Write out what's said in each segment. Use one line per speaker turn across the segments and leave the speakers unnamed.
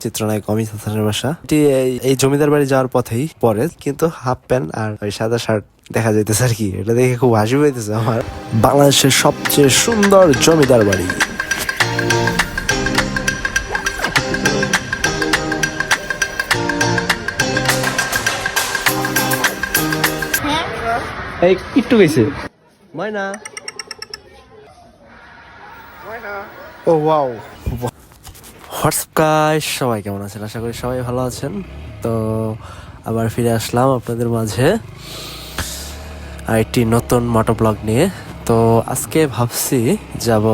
চিত্রনায়ক অমিত হাসানের বাসা। এটি এই- জমিদার বাড়ি যাওয়ার পথেই পরে কিন্তু হাফ প্যান্ট আর ওই সাদা শার্ট দেখা যাইতেছে আর কি। এটা দেখে খুব হাসি পাইতেছে আমার। বাংলাদেশের সবচেয়ে সুন্দর জমিদার বাড়ি। এই একটু গেছে। ময়না। ও ওয়াও হোয়াটসঅ্যাপ গাইস সবাই কেমন আছেন? আশা করি সবাই ভালো আছেন। তো আবার ফিরে আসলাম আপনাদের মাঝে আরেকটি নতুন মোটো ব্লগ নিয়ে। তো আজকে ভাবছি যাব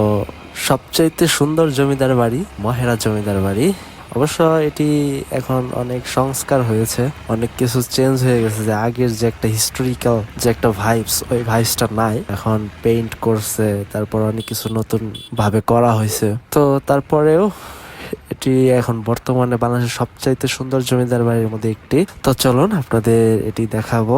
সবচাইতে সুন্দর জমিদার বাড়ি, মহেরা জমিদার বাড়ি। অবশ্য এটি এখন অনেক সংস্কার হয়েছে, অনেক কিছু চেঞ্জ হয়ে গেছে যে আগের যে একটা হিস্টোরিক্যাল যে একটা ভাইবস ওই ভাইবসটা নাই। এখন পেইন্ট করছে, তারপর অনেক কিছু নতুন ভাবে করা হয়েছে। তো তারপরেও এটি এখন বর্তমানে বাংলাদেশের সবচাইতে সুন্দর জমিদার বাড়ির মধ্যে একটি। তো চলুন আপনাদের এটি দেখাবো।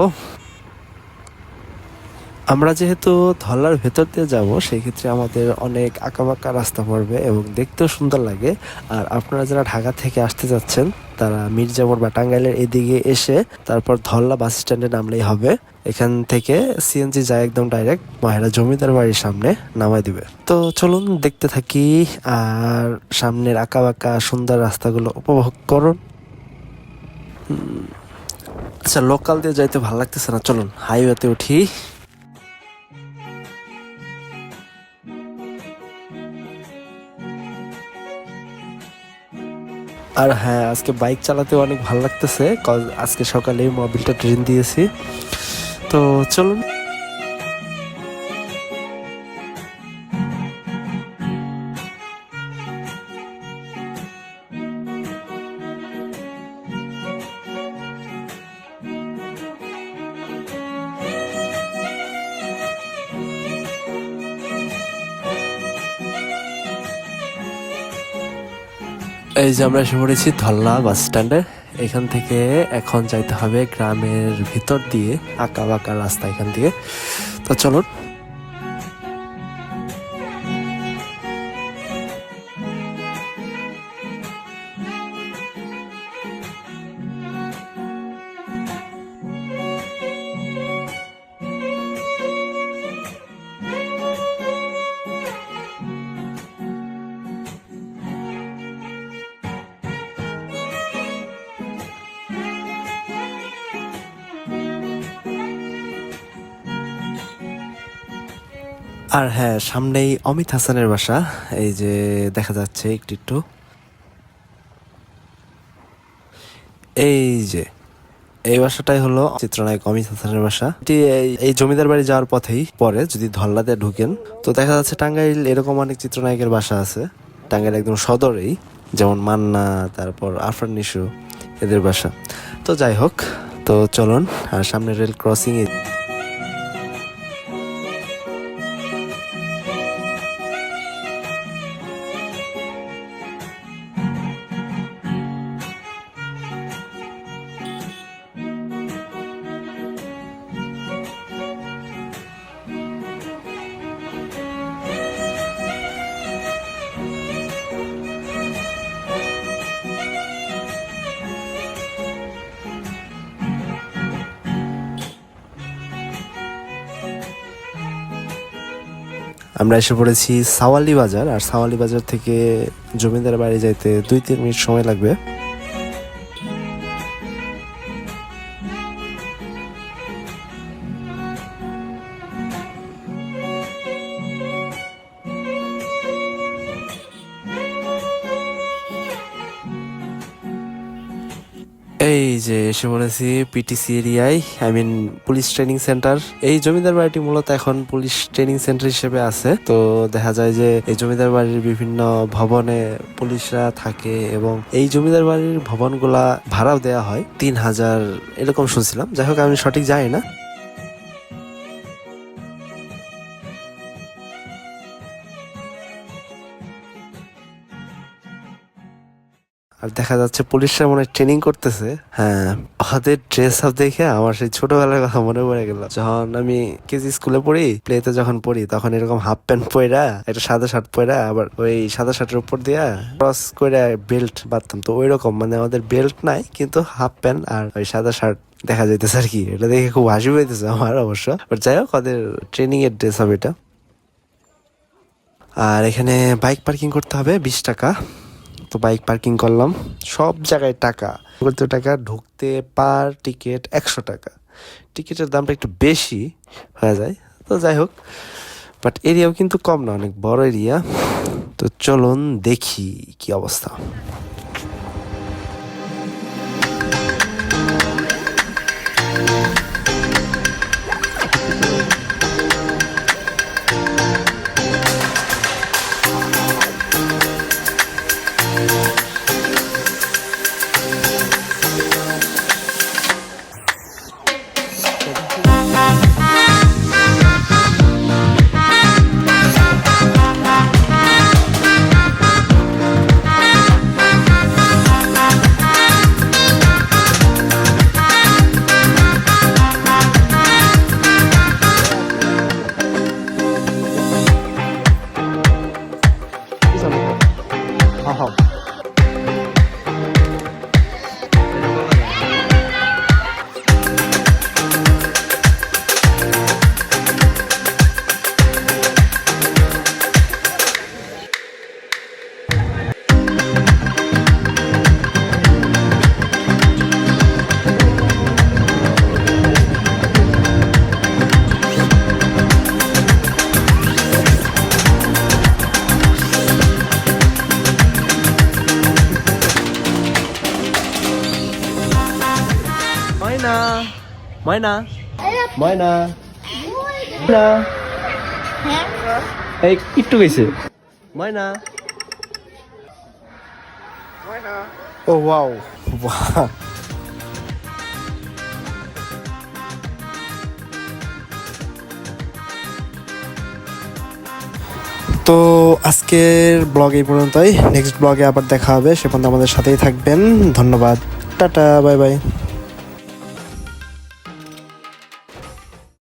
আমরা যেহেতু ধলার ভেতর দিয়ে যাব সেই ক্ষেত্রে আমাদের অনেক আঁকাবাঁকা রাস্তা পড়বে এবং দেখতেও সুন্দর লাগে। আর আপনারা যারা ঢাকা থেকে আসতে যাচ্ছেন, তারা মির্জাপুর বা টাঙ্গাইলের এদিকে এসে তারপর ধল্লা বাস স্ট্যান্ডে নামলেই হবে। এখান থেকে সিএনজি যায় একদম ডাইরেক্ট মহেরা জমিদার বাড়ির সামনে নামাই দিবে। তো চলুন দেখতে থাকি, আর সামনের আঁকাবাঁকা সুন্দর রাস্তাগুলো উপভোগ করুন। আচ্ছা লোকাল দিয়ে যাইতে ভালো লাগতেছে না। চলুন হাইওয়েতে উঠি। আর হ্যাঁ আজকে বাইক চালাতে অনেক ভালো লাগতেছে আজকে সকালে মোবিলটা ট্রেন দিয়েছি। তো চলুন। এই যে আমরা এসে পড়েছি ধল্লা বাস স্ট্যান্ডে। এখান থেকে এখন যাইতে হবে গ্রামের ভিতর দিয়ে, আঁকা বাঁকা রাস্তা এখান দিয়ে। তো চলুন আর হ্যাঁ সামনেই অমিত হাসানের বাসা। এই যে দেখা যাচ্ছে একটু একটু। এই যে, এই বাসাটাই হলো চিত্রনায়ক অমিত হাসানের বাসা। এটি এই- জমিদার বাড়ি যাওয়ার পথেই পরে যদি ধল্লাতে ঢুকেন। তো দেখা যাচ্ছে টাঙ্গাইল এরকম অনেক চিত্রনায়কের বাসা আছে। টাঙ্গাইল একদম সদরেই, যেমন মান্না, তারপর আফরান নিশু, এদের বাসা। তো যাই হোক, তো চলুন, আর সামনে রেল ক্রসিং আমরা এসে পড়েছি সাওয়ালি বাজার, আর সাওয়ালি বাজার থেকে জমিদার বাড়ি যাইতে দুই তিন মিনিট সময় লাগবে। এই যে এসে পড়েছি পিটিসি এরিয়ায় I mean police training centre এই জমিদার বাড়িটি মূলত এখন পুলিশ ট্রেনিং সেন্টার হিসেবে আছে। তো দেখা যায় যে এই জমিদার বাড়ির বিভিন্ন ভবনে পুলিশরা থাকে এবং এই জমিদার বাড়ির ভবনগুলা ভাড়াও দেওয়া হয়। তিন হাজার, এরকম শুনছিলাম। যাই হোক, আমি সঠিক জানি না। আর দেখা যাচ্ছে পুলিশরা মনে ট্রেনিং করতেছে। হ্যাঁ। ওদের ড্রেস আপ দেখে আমার সেই ছোটবেলার কথা মনে পড়ে গেল। যখন আমি কেজি স্কুলে পড়ি প্লেতে যখন পড়ি তখন এরকম হাফ প্যান্ট পরে একটা সাদা শার্ট পরে আবার ওই সাদা শার্টের উপর দিয়া ক্রস করে বেল্ট বাঁধতাম। তো ওই রকম মানে আমাদের বেল্ট নাই কিন্তু হাফ প্যান্ট আর ওই সাদা শার্ট দেখা যাইতেছে আর কি। এটা দেখে খুব হাসি পাইতেছে আমার অবশ্য। বাট যাই হোক ওদের ট্রেনিং এর ড্রেস হবে এটা। আর এখানে বাইক পার্কিং করতে হবে বিশ টাকা। তো বাইক পার্কিং করলাম। সব জায়গায় টাকা। বলতে টাকা, ঢুকতে পার টিকিট একশো টাকা। টিকিটের দামটা একটু বেশি হয়ে যায়। তো যাই হোক বাট এরিয়াও কিন্তু কম না, অনেক বড় এরিয়া। তো চলুন দেখি কি অবস্থা। ময়না ময়না ময়না ময়না এই একটু গেছে ময়না ও ওয়াও বাহ তো আজকের ব্লগ এই পর্যন্তই। নেক্সট ব্লগে আবার দেখা হবে। সে পর্যন্ত আমাদের সাথেই থাকবেন। ধন্যবাদ। Tata bye bye.